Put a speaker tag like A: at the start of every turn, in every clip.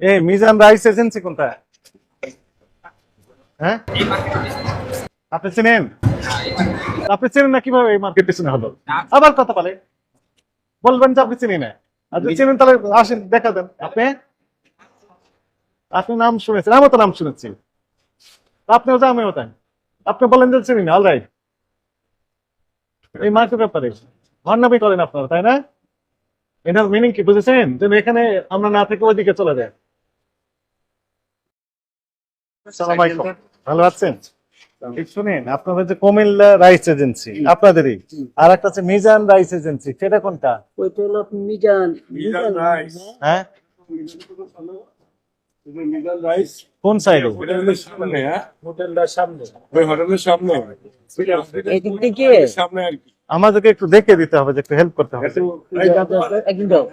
A: এ, Mizan rice agency কোনটা হ্যাঁ? আপনি চেনেন? আপনি চেনেন না কীভাবে এই মার্কেট পিছনে হলো? আবার কথা বলে। বলবেন যে আপনি চিনি না। যদি চেনেন তাহলে আসেন, দেখা দেন। আপনি? আপনি নাম শুনেছেন, আমিও তো নাম শুনেছি। আপনিও তো আমিও তাই। আপনি বলেন যে চিনি না অলরাইট এই মার্কেট ব্যাপারে। ভণ্ডামি করেন আপনারা, তাই না? এটার মিনিং কি বুঝেছেন? যে এখানে আমরা না থেকে ওইদিকে চলে যাই। আসসালামু আলাইকুম। ভালো আছেন? শুনেন আপনাদের যে কুমিল্লা রাইস এজেন্সি আপনাদেরই? আর একটা আছে মিজান রাইস এজেন্সি সেটা কোনটা?
B: ওইটা হলো মিজান
C: মিজান রাইস।
A: হ্যাঁ? কোন সাইডে?
C: হোটেলের সামনে হ্যাঁ?
B: হোটেলটার সামনে।
C: ওই হোটেলের সামনে।
B: এদিক থেকে
C: সামনে আর কি।
A: আমাদেরকে একটু দেখে দিতে হবে যে একটু হেল্প করতে হবে।
B: যাও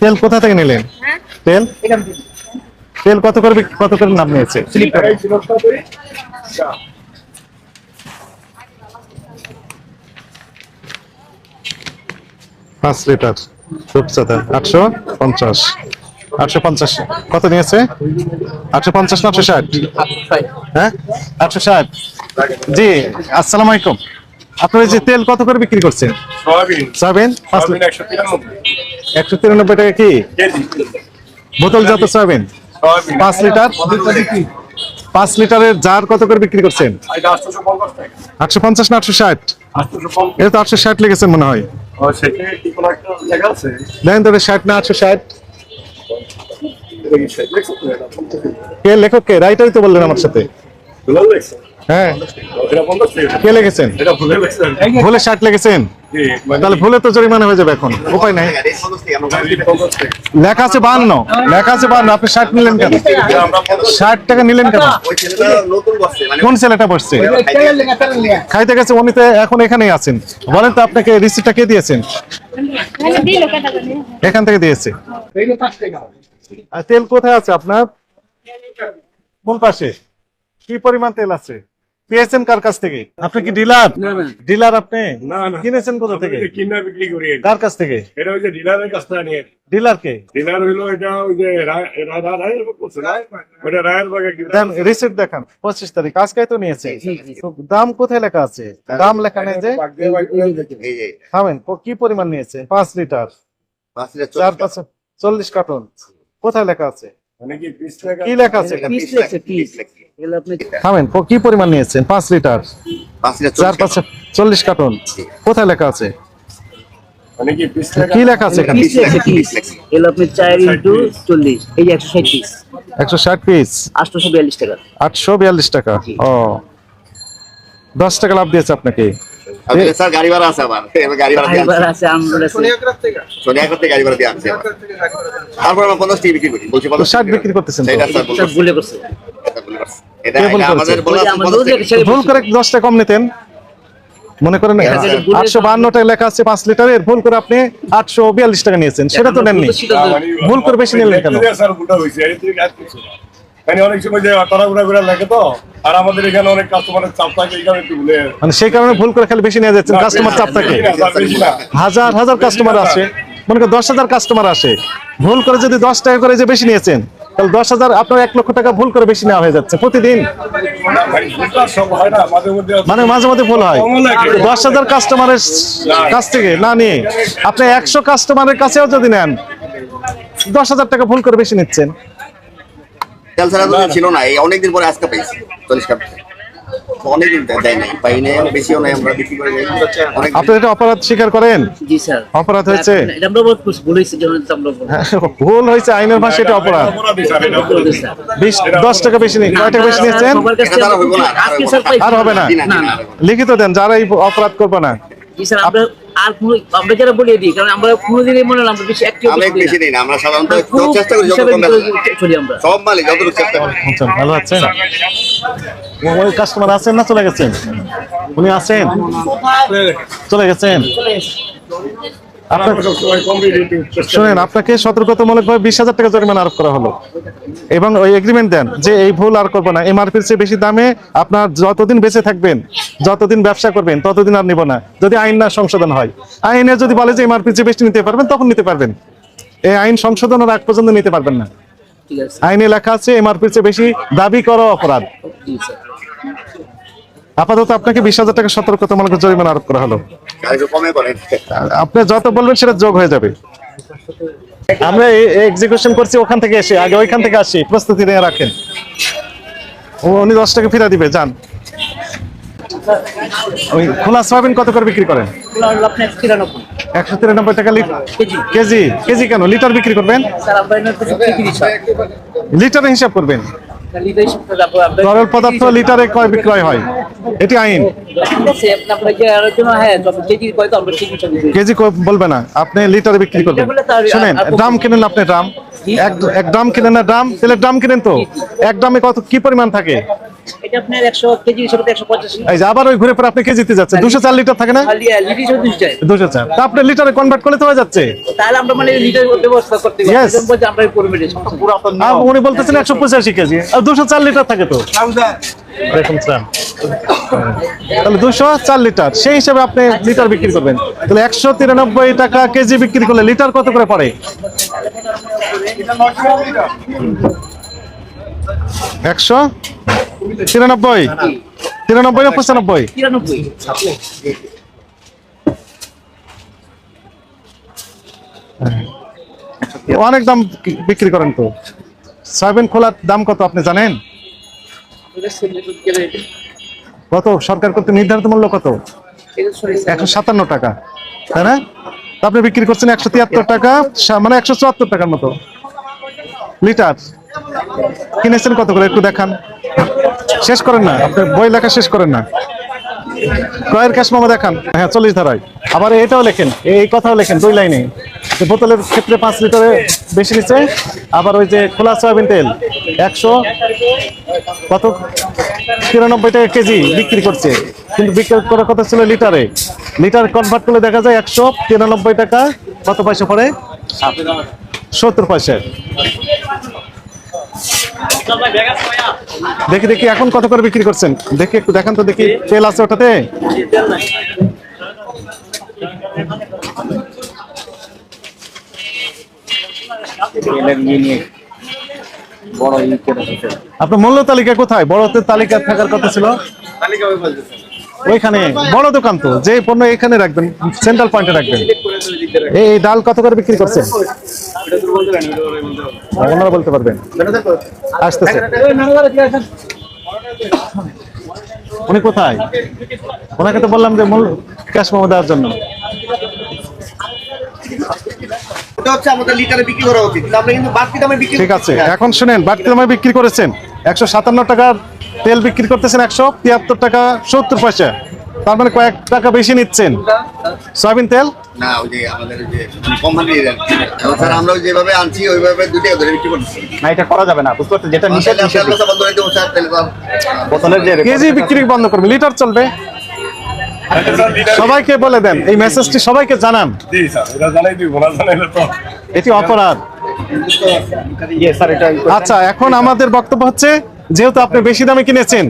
A: তেল কোথা থেকে নিলেন? তেল? তেল কত করে কত করে নাম নিয়েছে? পাঁচ লিটার রূপচাঁদা আটশো পঞ্চাশ। আটশো পঞ্চাশ। কত নিয়েছে? আটশো পঞ্চাশ না আটশো ষাট? হ্যাঁ? আটশো ষাট। জি আসসালামু আলাইকুম। আপনার যে তেল কত করে বিক্রি করছেন?
C: সয়াবিন। একশো তিরানব্বই।
A: টাকা কি? বোতলজাত সয়াবিন? পাঁচ লিটার? পাঁচ লিটারের জার কত করে বিক্রি করছেন? আটশো পঞ্চাশ না আটশো ষাট? এটা তো আটশো ষাট লেগেছেন মনে হয়। দেখেন তো ষাট না আটশো ষাট?
C: কি
A: লেখক? কে রাইটারই তো বললেন আমার সাথে? হ্যাঁ। কে লিখেছেন
C: এটা ভুলে
A: ষাট লেগেছেন? তাহলে ভুলে তো জরিমানা হয়ে যাবে এখন উপায় নাই। লেখা আছে বান্ন লেখা আছে বান্ন আপনি ষাট নিলেন কেন?
C: এটা
A: ষাট টাকা নিলেন কেন? কোন ছেলেটা বসছে? খাইতে গেছে উনি তো এখন এখানেই আছেন। বলেন তো আপনাকে রিসিপ্টটা কে দিয়েছেন? এখান থেকে দিয়েছে। তেল কোথায় আছে আপনার? কোন পাশে? কি পরিমাণ তেল আছে? পেয়েছেন কার কাছ থেকে? আপনি কি ডিলার? ডিলার আপনি?
C: না, না।
A: কিনেছেন কোথা থেকে?
C: কিনা বিক্রি করি।
A: কার কাছ থেকে?
C: এটা ওই যে ডিলারের কাছ থেকে নিয়ে
A: ডিলার কে?
C: ডিলার হইল এটা ওই যে রায়- রা- রা- রায়ের বাগ করছে না? ওটা রায়ের বাগে
A: দেন রিসিপ্ট দেখান। পঁচিশ তারিখ। আজকে তো নিয়েছে। দাম কোথায় লেখা আছে? দাম লেখা নেই যে? থামেন কি পরিমাণ নিয়েছে? পাঁচ লিটার। চার
D: চল্লিশ
A: পাঁচ চল্লিশ কার্টন। কোথায় লেখা আছে?
C: মানে কি পিস টাকা
A: কি লেখা আছে?
B: এগুলো আপনি
A: থামেন কি পরিমাণ নিয়েছেন? পাঁচ লিটার।
D: পাঁচ লিটার
A: চার পাঁচ চল্লিশ কার্টন। কোথায় লেখা আছে?
C: মানে কি
A: লেখা আছে? এখানে?
B: আপনি ইন্টু এই পিস।
A: পিস?
B: বিয়াল্লিশ টাকা।
A: আটশো বিয়াল্লিশ টাকা? ও। দশ টাকা লাভ দিয়েছে আপনাকে।
D: স্যার গাড়ি ভাড়া আছে আবার এবার গাড়ি ভাড়া দিয়ে গাড়ি ভাড়া তারপর আমরা বিক্রি করি বলছি
A: করতেছেন তো।
D: স্যার ভুল করছে।
B: ভুলে
A: করে কম নিতেন। মনে করেন আটশো বাহান্নটা লেখা আছে পাঁচ লিটারের ভুল করে আপনি আটশো বিয়াল্লিশ টাকা নিয়েছেন। সেটা তো নেননি। ভুল করে বেশি নিলেন কেন?
C: দেখলে স্যার ভুলটা হয়েছে এর থেকে আর কিছু না। মানে অনেক সময় যে তাড়াহুড়া করে লাগে তো আর আমাদের এখানে অনেক কাস্টমারের চাপ থাকে এই কারণে একটু ভুলে
A: মানে সেই কারণে ভুল করে খালি বেশি নিয়ে যাচ্ছেন। কাস্টমার চাপ থাকে। হাজার হাজার কাস্টমার আসে। মনে করেন দশ হাজার কাস্টমার আসে। ভুল করে যদি দশ টাকা করে যে বেশি নিয়েছেন তাহলে দশ হাজার আপনার এক লক্ষ টাকা ভুল করে বেশি নেওয়া হয়ে যাচ্ছে প্রতিদিন?
C: না, ভাই, ভুলটা সব হয় না মাঝে
A: মানে মাঝে ভুল হয়। দশ হাজার কাস্টমারের কাছ থেকে না নিয়ে আপনি একশো কাস্টমারের কাছেও যদি নেন দশ হাজার টাকা ভুল করে বেশি নিচ্ছেন।
D: ছিল না এই অনেকদিন পরে আজকে পেয়েছি চল্লিশ কাপ। অনেকদিন দেয় নাই পাই নাই বেশিও নাই আমরা বিক্রি করে অনেক
A: আপনি এটা অপরাধ স্বীকার করেন
B: জি স্যার
A: অপরাধ হয়েছে
B: এটা আমরা বহুত ভুল হয়েছে যখন আমরা
A: হ্যাঁ, ভুল হয়েছে আইনের এটা অপরাধ টাকা বেশি নেই কয় টাকা বেশি নিয়েছেন
D: আর
A: হবে না। লিখিত দেন যারা এই অপরাধ করবে না
B: জি স্যার আমরা আর কোনো আমরা যারা বলিয়ে দিই কারণ আমরা কোনোদিনই মনে হলাম আমরা বেশি একটু
D: অনেক বেশি নেই না আমরা সাধারণত চেষ্টা করি যত কম
B: ভিতরে
D: বেচা যায়।
B: চলি আমরা
D: সব মালিক যতটুকু চেষ্টা করি
A: আচ্ছা, ভালো আছেন ওই কাস্টমার আছেন না চলে গেছেন? উনি আছেন? চলে গেছেন? আপনাকে বিশ হাজার টাকা জরিমানা আরোপ করা হলো। এবং ওই এগ্রিমেন্ট দেন যে এই ভুল আর করব না। এমআরপির চেয়ে বেশি দামে আপনার যতদিন বেঁচে থাকবেন, যতদিন ব্যবসা করবেন, ততদিন আর নিব না। যদি আইন না সংশোধন হয়। আইনে যদি বলে যে এমআরপির চেয়ে বেশি নিতে পারবেন, তখন নিতে পারবেন। এই আইন সংশোধনের আগ পর্যন্ত নিতে পারবেন না। আইনে লেখা আছে এমআরপির চেয়ে বেশি দাবি করা অপরাধ। আপাতত আপনাকে বিশ হাজার টাকা সতর্কতামূলক জরিমানা আরোপ করা হলো। আপনি যত বলবেন সেটা যোগ হয়ে যাবে। আমরা এক্সিকিউশন করছি ওখান থেকে এসে আগে ওইখান থেকে আসি প্রস্তুতি নিয়ে রাখেন। ও উনি দশ টাকা ফিরা দিবে যান। ওই খোলা সয়াবিন কত করে বিক্রি করেন? একশো তিরানব্বই টাকা
B: কেজি।
A: কেজি। কেন? লিটার বিক্রি করবেন? লিটার হিসাব করবেন। তরল পদার্থ লিটারে কয় বিক্রয় হয়। এটি আইন।
B: হ্যাঁ কেজি
A: বলবে না। আপনি লিটারে বিক্রি করবেন। শুনেন ড্রাম কিনেন আপনি ড্রাম। এক এক ড্রাম কিনেন না ড্রাম তেলের ড্রাম কিনেন তো। এক ড্রামে কত কি পরিমাণ থাকে?
B: এটা আপনার একশো কেজি হিসাবে তো
A: এই যে আবার ওই ঘুরে পরে আপনি কেজিতে যাচ্ছে দুশো চার লিটার থাকে না?
B: লিটার হিসাবে দুশো চাই
A: দুশো চার। তা আপনি লিটারে কনভার্ট করলে তো হয়ে যাচ্ছে।
B: তাহলে আমরা মানে লিটার ব্যবস্থা করতে পারি
A: Yes.
B: এরকম বলতে আমরা পরিমাণে সমস্যা নেই।
A: উনি বলতেছেন একশো পঁচাশি কেজি। আর দুশো চার লিটার থাকে তো? এরকম চান তাহলে দুশো চার লিটার। সেই হিসাবে আপনি লিটার বিক্রি করবেন। তাহলে একশো তিরানব্বই টাকা কেজি বিক্রি করলে লিটার কত করে পড়ে? একশো তিরানব্বই। তিরানব্বই না পঁচানব্বই? অনেক দাম বিক্রি করেন তো। সয়াবিন খোলার দাম কত আপনি জানেন? কত? সরকার কর্তৃক নির্ধারিত মূল্য কত? একশো সাতান্ন টাকা। তাই না? আপনি বিক্রি করছেন একশো তিয়াত্তর টাকা মানে একশো চুয়াত্তর টাকার মতো। লিটার। কিনেছেন কত করে একটু দেখান। শেষ করেন না আপনি বই লেখা শেষ করেন না। ক্রয়ের ক্যাশ মামা দেখান। হ্যাঁ চল্লিশ ধারায়। আবার এটাও লেখেন, এই কথাও লেখেন, দুই লাইনে বোতলের ক্ষেত্রে পাঁচ লিটারে বেশি নিচ্ছে আবার ওই যে খোলা সয়াবিন তেল, একশো কত? তিরানব্বই টাকা কেজি বিক্রি করছে। কিন্তু বিক্রি করার কথা ছিল লিটারে। লিটার কনভার্ট করলে দেখা যায় একশো তিরানব্বই টাকা, কত পয়সা পড়ে? সত্তর পয়সা। দেখি দেখি, এখন কত করে বিক্রি করছেন? দেখি একটু দেখান তো দেখি, তেল আছে ওটাতে? আপনার মূল্য তালিকা কোথায়? বড়তে তালিকা থাকার কথা ছিল। ওইখানে, বড় দোকান তো। যে পণ্য এখানে রাখবেন সেন্ট্রাল পয়েন্টে রাখবেন। এই ডাল কত করে বিক্রি করছেন? ওনারা বলতে পারবেন। আসতেছে। উনি কোথায়? ওনাকে তো বললাম যে মূল ক্যাশ মোমো দেওয়ার জন্য। ঠিক আছে এখন শুনেন বাড়তি দামে বিক্রি করেছেন। একশো সাতান্ন টাকার তেল বিক্রি করতেছেন একশো তিয়াত্তর টাকা সত্তর পয়সা। তার মানে কয়েক টাকা বেশি নিচ্ছেন। সয়াবিন তেল?
D: না ওই যে আমাদের যে কোম্পানির স্যার আমরা যেভাবে আনছি ওইভাবে দুটো ধরে বিক্রি করছি।
E: না এটা করা যাবে না বুঝতে পারছেন? যেটা নিষেধ নিষেধ।
D: বন্ধ যাবে, স্যার, তাহলে
E: বোতলের যে
A: কেজি বিক্রি বন্ধ করবে লিটার চলবে। সবাইকে বলে দেন এই মেসেজটি সবাইকে জানান।
C: জি স্যার এটা
A: অপরাধ।
E: ইয়ে স্যার এটা
A: আচ্ছা এখন আমাদের বক্তব্য হচ্ছে যেহেতু আপনি বেশি দামে কিনেছেন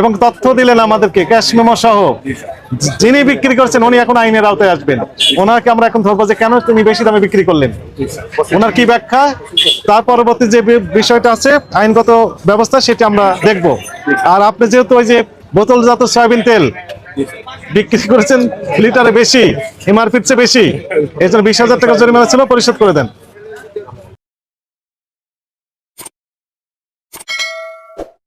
A: এবং তথ্য দিলেন আমাদেরকে ক্যাশ মেমো সহ। যিনি বিক্রি করছেন উনি এখন আইনের আওতায় আসবেন। ওনাকে আমরা এখন ধরবো যে কেন তুমি বেশি দামে বিক্রি করলেন? ওনার কি ব্যাখ্যা? তার পরবর্তী যে বিষয়টা আছে আইনগত ব্যবস্থা সেটা আমরা দেখব। আর আপনি যেহেতু ওই যে বোতলজাত সয়াবিন তেল বিক্রি করেছেন লিটারে বেশি এমআরপির চেয়ে বেশি জন্য বিশ হাজার টাকা জরিমানা ছিল পরিশোধ করে দেন।